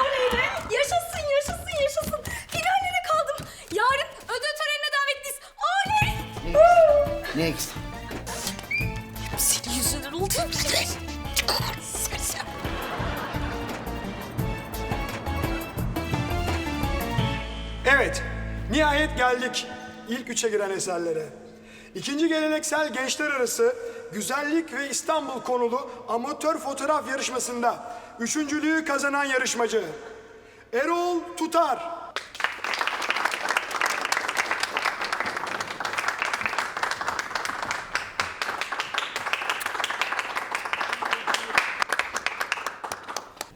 Oley be. Yaşasın yaşasın yaşasın. Finallere kaldım. Yarın ödül törenine davetliyiz. Oley. Next. Senin yüzünden oldu. Evet, nihayet geldik ilk üçe giren eserlere. İkinci geleneksel gençler arası güzellik ve İstanbul konulu amatör fotoğraf yarışmasında üçüncülüğü kazanan yarışmacı Erol Tutar.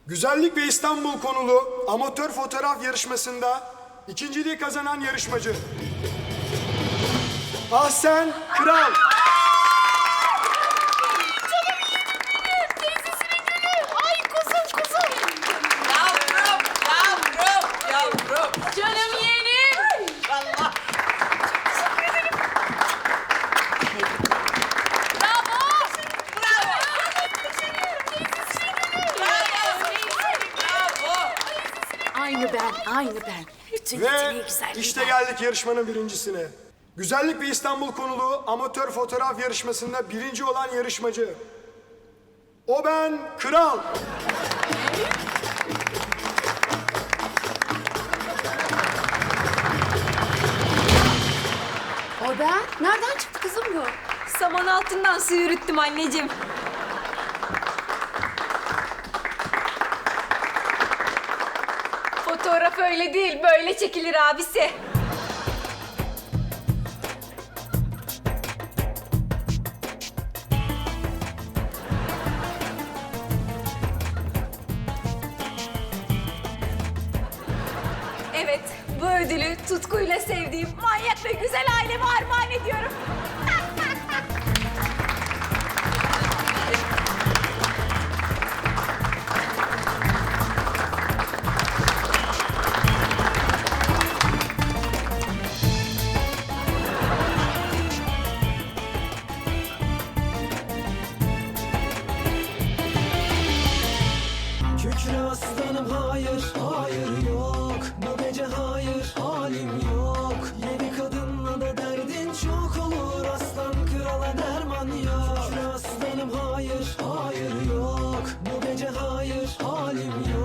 Güzellik ve İstanbul konulu amatör fotoğraf yarışmasında ikinciliği kazanan yarışmacı. Ahsen Kral. Ay kuzum kuzum. Yavrum, yavrum, yavrum. Canım yeğenim. Allah. Bravo. Bravo. Bravo. Aynı ben, aynı ben. Bütün Ve yeteneği güzelliği işte ben. geldik yarışmanın birincisine. Güzellik ve İstanbul konulu amatör fotoğraf yarışmasında birinci olan yarışmacı. O ben Kral. O ben? Nereden çıktı kızım bu? Saman altından su yürüttüm anneciğim. Fotoğraf öyle değil, böyle çekilir abisi. Evet, bu ödülü tutkuyla sevdiğim manyak ve güzel aileme armağan ediyorum. Kükre aslanım hayır hayır yok. Bu gece hayır halim yok. Yeni kadınla da derdin çok olur. Aslan krala derman yok. Kükre aslanım hayır hayır yok. Bu gece hayır halim yok.